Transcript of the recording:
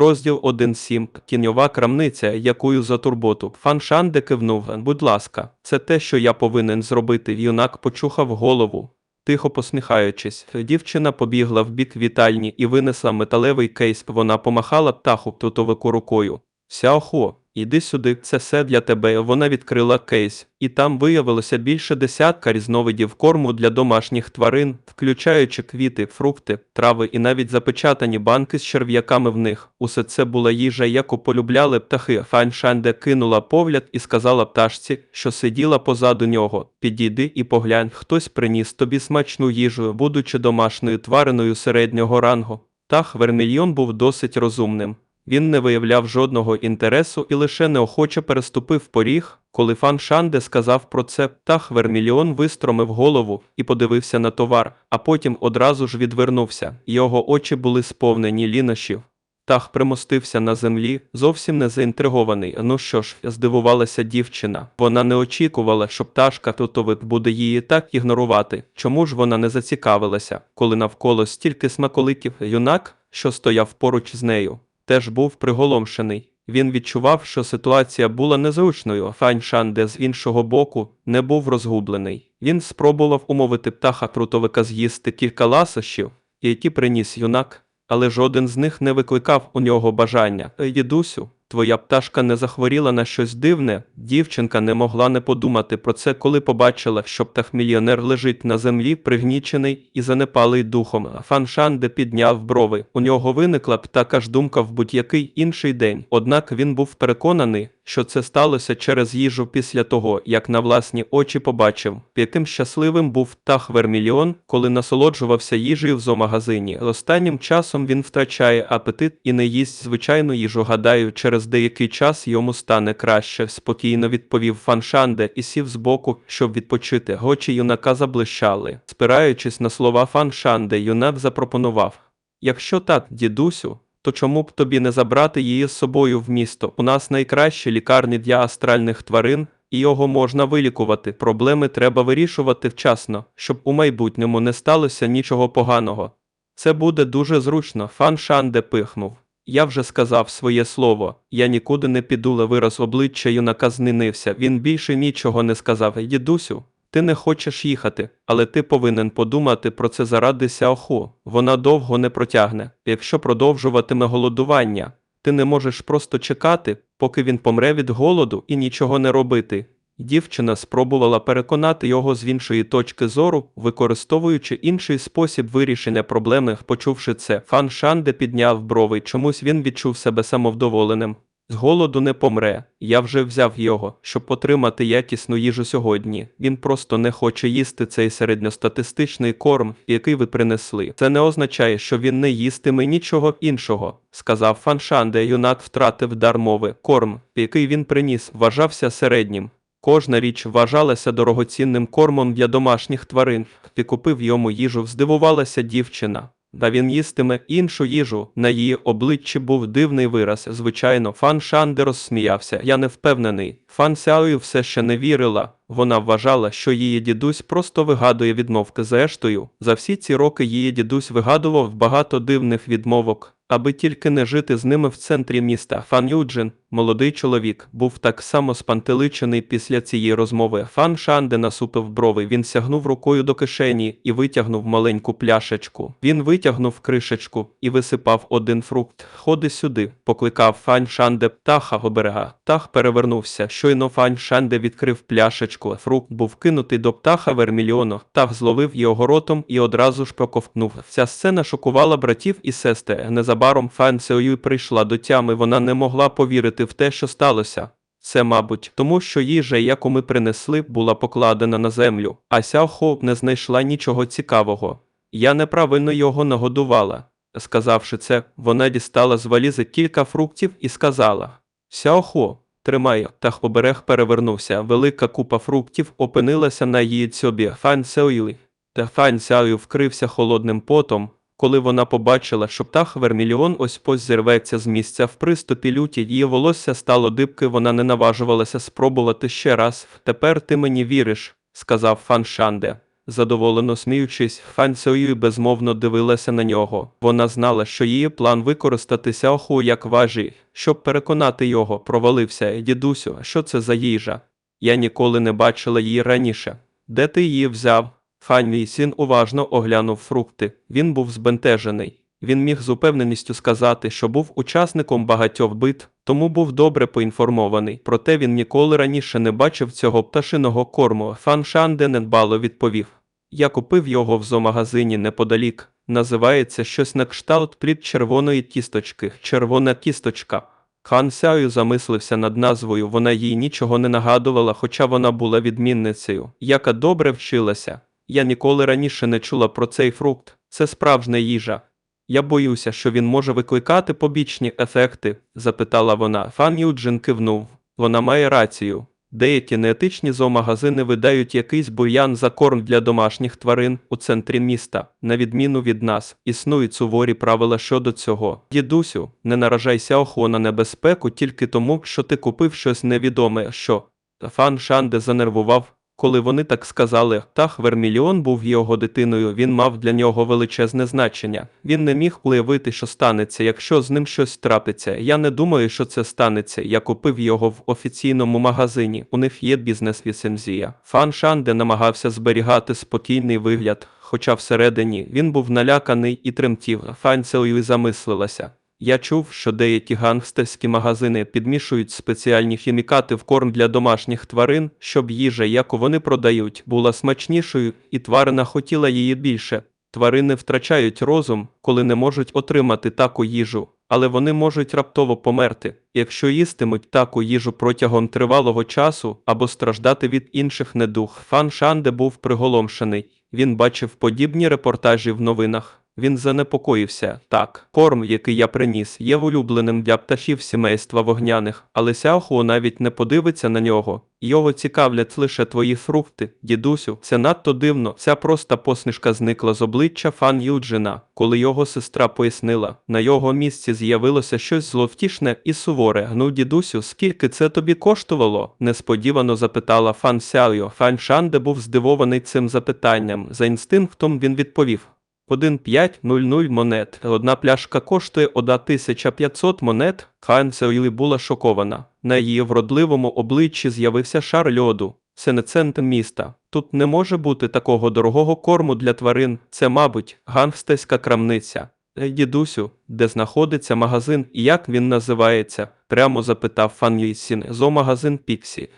Розділ 1.7. Тіньова крамниця, якою за турботу. Фан Шанде кивнув. Будь ласка, це те, що я повинен зробити. Юнак почухав голову. Тихо посміхаючись, дівчина побігла в бік вітальні і винесла металевий кейс. Вона помахала птаху птутовику рукою. Сяохо, іди сюди, це все для тебе. Вона відкрила кейс, і там виявилося більше десятка різновидів корму для домашніх тварин, включаючи квіти, фрукти, трави і навіть запечатані банки з черв'яками в них. Усе це була їжа, яку полюбляли птахи. Фань Шанде кинула погляд і сказала пташці, що сиділа позаду нього: Підійди і поглянь, хтось приніс тобі смачну їжу, будучи домашньою твариною середнього рангу. Птах Вермільйон був досить розумним. Він не виявляв жодного інтересу і лише неохоче переступив поріг. Коли фан Шанде сказав про це, птах Вермільйон вистромив голову і подивився на товар, а потім одразу ж відвернувся. Його очі були сповнені лінощів. Птах примостився на землі, зовсім не заінтригований. Ну що ж, здивувалася дівчина. Вона не очікувала, що пташка тутовик буде її так ігнорувати. Чому ж вона не зацікавилася, коли навколо стільки смаколиків юнак, що стояв поруч з нею, теж був приголомшений. Він відчував, що ситуація була незручною. Фань Шанде з іншого боку не був розгублений. Він спробував умовити птаха крутовика з'їсти кілька ласощів, які приніс юнак, але жоден з них не викликав у нього бажання. «Ей, Дідусю, твоя пташка не захворіла на щось дивне. Дівчинка не могла не подумати про це, коли побачила, що птах-мільйонер лежить на землі, пригнічений і занепалий духом. Фаншанде підняв брови. У нього виникла б така ж думка в будь-який інший день. Однак він був переконаний, що це сталося через їжу після того, як на власні очі побачив, яким щасливим був птах Вермільйон, коли насолоджувався їжею в зоомагазині. Останнім часом він втрачає апетит і не їсть звичайну їжу. Гадаю, через деякий час йому стане краще. Спокійно відповів Фан Шанде і сів збоку, щоб відпочити. Очі юнака заблищали. Спираючись на слова Фан Шанде, юнак запропонував: Якщо так, дідусю, то чому б тобі не забрати її з собою в місто? У нас найкращі лікарні для астральних тварин, і його можна вилікувати. Проблеми треба вирішувати вчасно, щоб у майбутньому не сталося нічого поганого. Це буде дуже зручно. Фан Шанде пихнув. Я вже сказав своє слово. Я нікуди не піду, вираз обличчя юнака змінився. Він більше нічого не сказав. Дідусю, ти не хочеш їхати, але ти повинен подумати про це заради Сяоху. Вона довго не протягне. Якщо продовжуватиме голодування, ти не можеш просто чекати, поки він помре від голоду і нічого не робити. Дівчина спробувала переконати його з іншої точки зору, використовуючи інший спосіб вирішення проблеми. Почувши це, фан Шанде підняв брови. Чомусь він відчув себе самовдоволеним. З голоду не помре. Я вже взяв його, щоб отримати якісну їжу сьогодні. Він просто не хоче їсти цей середньостатистичний корм, який ви принесли. Це не означає, що він не їстиме нічого іншого, сказав Фаншанде. Юнак втратив дар мови. Корм, який він приніс, вважався середнім. Кожна річ вважалася дорогоцінним кормом для домашніх тварин. Ти купив йому їжу, здивувалася дівчина. Та він їстиме іншу їжу. На її обличчі був дивний вираз. Звичайно, фан Шанде розсміявся. Я не впевнений. Фан Сяою все ще не вірила. Вона вважала, що її дідусь просто вигадує відмовки зрештою. За всі ці роки її дідусь вигадував багато дивних відмовок, аби тільки не жити з ними в центрі міста. Фан Юджин, молодий чоловік, був так само спантеличений після цієї розмови. Фан Шанде насупив брови. Він сягнув рукою до кишені і витягнув маленьку пляшечку. Він витягнув кришечку і висипав один фрукт. Ходи сюди, покликав Фан Шанде птаха оберега. Птах перевернувся. Щойно Фан Шанде відкрив пляшечку. Фрукт був кинутий до птаха Вермільйону. Птах зловив його ротом і одразу ж проковтнув. Ця сцена шокувала братів і сестер. сестри. Незабаром Фан Сеою прийшла до тями. Вона не могла повірити в те, що сталося. Це, мабуть, тому що їжа, яку ми принесли, була покладена на землю, а Сяохо не знайшла нічого цікавого. Я неправильно його нагодувала. Сказавши це, вона дістала з валізи кілька фруктів і сказала: Сяохо, тримай. Тах оберег перевернувся. Велика купа фруктів опинилася на її цьобі. Фан Сеуї. Та Фан Сяою вкрився холодним потом, коли вона побачила, що птах Вермільйон ось ось зірветься з місця в приступі люті, її волосся стало дибки, вона не наважувалася спробувати ще раз. Тепер ти мені віриш, сказав Фан Шанде. Задоволено сміючись, Фан Сеюй безмовно дивилася на нього. Вона знала, що її план використати Сяоху як важі, щоб переконати його, провалився. Дідусю, що це за їжа? Я ніколи не бачила її раніше. Де ти її взяв? Фань мій син уважно оглянув фрукти. Він був збентежений. Він міг з упевненістю сказати, що був учасником багатьох бит, тому був добре поінформований. Проте він ніколи раніше не бачив цього пташиного корму. Фан Шанде недбало відповів. Я купив його в зоомагазині неподалік. Називається щось на кшталт плід червоної кісточки. Червона кісточка. Хан Сяю замислився над назвою, вона їй нічого не нагадувала, хоча вона була відмінницею, яка добре вчилася. Я ніколи раніше не чула про цей фрукт. Це справжня їжа. Я боюся, що він може викликати побічні ефекти, запитала вона. Фан Юджин кивнув. Вона має рацію. Деякі неетичні зоомагазини видають якийсь бур'ян за корм для домашніх тварин у центрі міста. На відміну від нас, існують суворі правила щодо цього. Дідусю, не наражайся охо на небезпеку тільки тому, що ти купив щось невідоме, що. Фан Шанде занервував, коли вони так сказали, Тах Вермільйон був його дитиною, він мав для нього величезне значення. Він не міг уявити, що станеться, якщо з ним щось трапиться. Я не думаю, що це станеться. Я купив його в офіційному магазині. У них є бізнес-ліцензія. Фан Шанде намагався зберігати спокійний вигляд, хоча всередині він був наляканий і тремтів. Фан Сеуї замислилася. Я чув, що деякі гангстерські магазини підмішують спеціальні хімікати в корм для домашніх тварин, щоб їжа, яку вони продають, була смачнішою, і тварина хотіла її більше. Тварини втрачають розум, коли не можуть отримати таку їжу, але вони можуть раптово померти, якщо їстимуть таку їжу протягом тривалого часу або страждати від інших недух. Фан Шанде був приголомшений. Він бачив подібні репортажі в новинах. Він занепокоївся. Так, корм, який я приніс, є улюбленим для птахів сімейства вогняних, але Сяоху навіть не подивиться на нього. Його цікавлять лише твої фрукти, дідусю. Це надто дивно. Ця проста посмішка зникла з обличчя фан Юджина, коли його сестра пояснила. На його місці з'явилося щось зловтішне і суворе. Ну, дідусю, скільки це тобі коштувало? несподівано запитала фан Сяйо. Фан Шанде був здивований цим запитанням. За інстинктом він відповів. 1,500 монет. Одна пляшка коштує 1500 монет. Хан Сеуї була шокована. На її вродливому обличчі з'явився шар льоду. Це не центр міста. Тут не може бути такого дорогого корму для тварин. Це, мабуть, гангстерська крамниця. Дідусю, де знаходиться магазин і як він називається? прямо запитав Фан Юйсін. Зоомагазин Піксі.